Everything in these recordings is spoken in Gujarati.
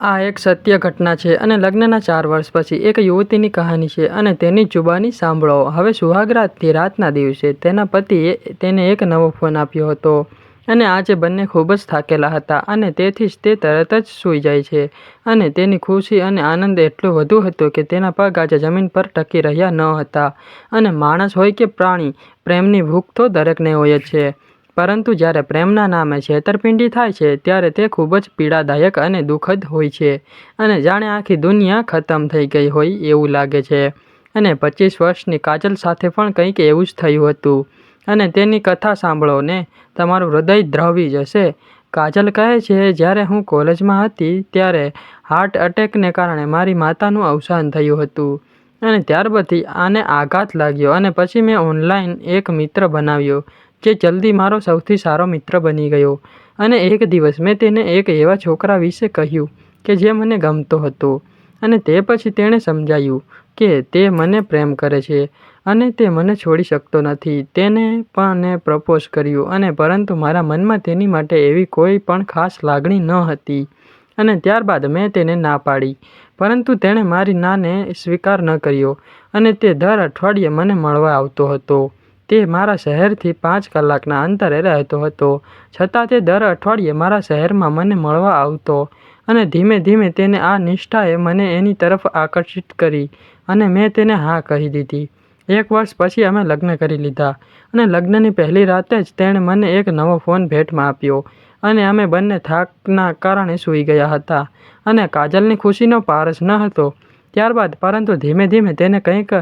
આ એક સત્ય ઘટના છે અને લગ્નના ચાર વર્ષ પછી એક યુવતીની કહાની છે અને તેની જુબાની સાંભળો. હવે સુહાગરાતથી રાતના દિવસે તેના પતિએ તેને એક નવો ફોન આપ્યો હતો અને આજે બંને ખૂબ જ થાકેલા હતા અને તેથી જ તે તરત જ સૂઈ જાય છે અને તેની ખુશી અને આનંદ એટલો વધુ હતો કે તેના પગ આજે જમીન પર ટકી રહ્યા ન હતા અને માણસ હોય કે પ્રાણી, પ્રેમની ભૂખ તો દરેકને હોય જ છે. પરંતુ જ્યારે પ્રેમના નામે છેતરપિંડી થાય છે, ત્યારે તે ખૂબ જ પીડાદાયક અને દુઃખદ હોય છે અને જાણે આખી દુનિયા ખતમ થઈ ગઈ હોય એવું લાગે છે. અને પચીસ વર્ષની કાજલ સાથે પણ કંઈક એવું જ થયું હતું. અને તેની કથા સાંભળો ને, તમારું હૃદય દ્રવી જશે. કાજલ કહે છે, જ્યારે હું કોલેજમાં હતી, ત્યારે હાર્ટ અટેકને કારણે મારી માતાનું અવસાન થયું હતું. અને ત્યારબાદથી આને આઘાત લાગ્યો અને પછી મેં ઓનલાઈન એક મિત્ર બનાવ્યો, જે જલ્દી મારો સૌથી સારો મિત્ર બની ગયો. અને એક દિવસ મેં તેને એક એવા છોકરા વિશે કહ્યું કે જે મને ગમતો હતો. અને તે પછી તેણે સમજાયું કે તે મને પ્રેમ કરે છે અને તે મને છોડી શકતો નથી. તેને પણ પ્રપોઝ કર્યું અને પરંતુ મારા મનમાં તેની માટે એવી કોઈ પણ ખાસ લાગણી ન હતી. અને ત્યારબાદ મેં તેને ના પાડી. પરંતુ તેણે મારી નાને સ્વીકાર ન કર્યો અને તે દર અઠવાડિયે મને મળવા આવતો હતો. તે મારા શહેરથી પાંચ કલાકના અંતરે રહેતો હતો. છતાં તે દર અઠવાડિયે મારા શહેરમાં મને મળવા આવતો અને ધીમે ધીમે તેને આ નિષ્ઠાએ મને એની તરફ આકર્ષિત કરી અને મેં તેને હા કહી દીધી. એક વર્ષ પછી અમે લગ્ન કરી લીધા અને લગ્નની પહેલી રાતે જ તેણે મને એક નવો ફોન ભેટમાં આપ્યો. અને અમે બંને થાકના કારણે સૂઈ ગયા હતા અને કાજલની ખુશીનો પાર જ ન હતો. ત્યારબાદ પરંતુ ધીમે ધીમે તેને કંઈક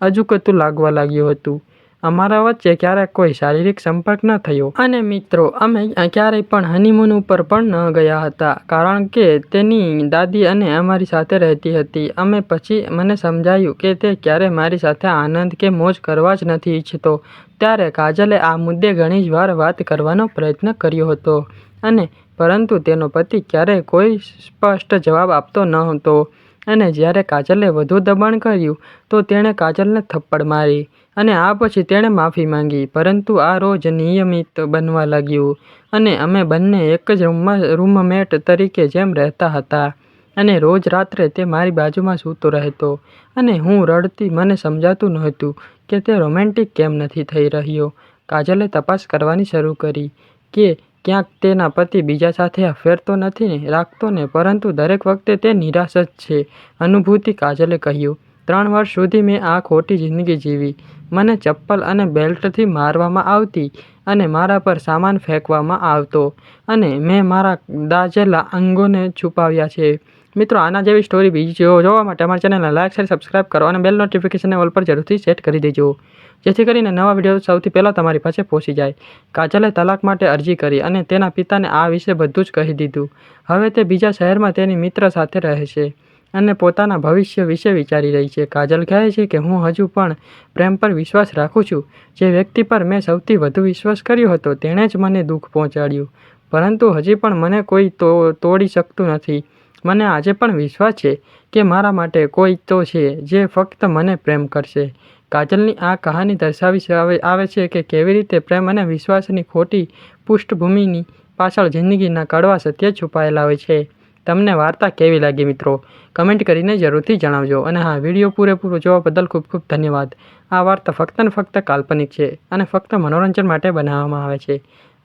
અજુકતું લાગવા લાગ્યું હતું. અમારા વચ્ચે ક્યારેક કોઈ શારીરિક સંપર્ક ન થયો. અને મિત્રો, અમે ક્યારેય પણ હનીમૂન ઉપર પણ ન ગયા હતા, કારણ કે તેની દાદી અને અમારી સાથે રહેતી હતી. અમે પછી મને સમજાયું કે તે ક્યારેય મારી સાથે આનંદ કે મોજ કરવા જ નથી ઈચ્છતો. ત્યારે કાજલે આ મુદ્દે ઘણી જ વાર વાત કરવાનો પ્રયત્ન કર્યો હતો. અને પરંતુ તેનો પતિ ક્યારેય કોઈ સ્પષ્ટ જવાબ આપતો ન હતો. અને જ્યારે કાજલે વધુ દબાણ કર્યું, તો તેણે કાજલને થપ્પડ મારી અને આ પછી તેણે માફી માંગી. પરંતુ આ રોજ નિયમિત બનવા લાગ્યું અને અમે બંને એક જ રૂમમાં, રૂમમેટ તરીકે જેમ રહેતા હતા અને રોજ રાત્રે તે મારી બાજુમાં સૂતો રહેતો અને હું રડતી મને સમજાતું નહોતું કે તે રોમેન્ટિક કેમ નથી થઈ રહ્યો. કાજલે તપાસ કરવાની શરૂ કરી કે ક્યાંક તેના પતિ બીજા સાથે અફેર તો નથી ને રાખતો ને, પરંતુ દરેક વખતે તે નિરાશ જ છે. અનુભૂતિ કાજલે કહ્યું, ત્રણ વર્ષ સુધી મેં આ ખોટી જિંદગી જીવી. મને ચપ્પલ અને બેલ્ટથી મારવામાં આવતી અને મારા પર સામાન ફેંકવામાં આવતો અને મેં મારા દાઝેલા અંગોને છુપાવ્યા છે. મિત્રો, આના જેવી સ્ટોરી બીજી જોવા માટે અમારી ચેનલને લાઇક શેર સબસ્ક્રાઇબ કરો અને બેલ નોટિફિકેશનને ઓલ પર જરૂરથી સેટ કરી દેજો. જેથી કરીને નવા વીડિયો સૌથી પહેલાં તમારી પાસે પહોંચી જાય. કાજલે તલાક માટે અરજી કરી અને તેના પિતાને આ વિશે બધું જ કહી દીધું. હવે તે બીજા શહેરમાં તેની મિત્ર સાથે રહે છે અને પોતાના ભવિષ્ય વિશે વિચારી રહી છે. કાજલ કહે છે કે, હું હજુ પણ પ્રેમ પર વિશ્વાસ રાખું છું. જે વ્યક્તિ પર મેં સૌથી વધુ વિશ્વાસ કર્યો હતો, તેણે જ મને દુઃખ પહોંચાડ્યું. પરંતુ હજી પણ મને કોઈ તો, તોડી શકતું નથી. મને આજે પણ વિશ્વાસ છે કે મારા માટે કોઈ તો છે જે ફક્ત મને પ્રેમ કરશે. કાજલની આ કહાની દર્શાવી આવે છે કે કેવી રીતે પ્રેમ અને વિશ્વાસની ખોટી પૃષ્ઠભૂમિની પાછળ જિંદગીના કડવા સત્ય છુપાયેલા હોય છે. તમને વાર્તા કેવી લાગી મિત્રો? કમેન્ટ કરીને જરૂરથી જણાવજો. અને હા, વીડિયો પૂરેપૂરો જોવા બદલ ખૂબ ખૂબ ધન્યવાદ. આ વાર્તા ફક્ત ને ફક્ત કાલ્પનિક છે અને ફક્ત મનોરંજન માટે બનાવવામાં આવે છે.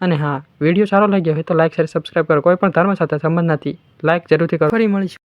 અને હા, વીડિયો સારો લાગ્યો હોય તો લાઇક શેર સબસ્ક્રાઈબ કરો. કોઈ પણ ધર્મ સાથે સંબંધ નથી. લાઇક જરૂરથી કરો. ફરી મળીશું.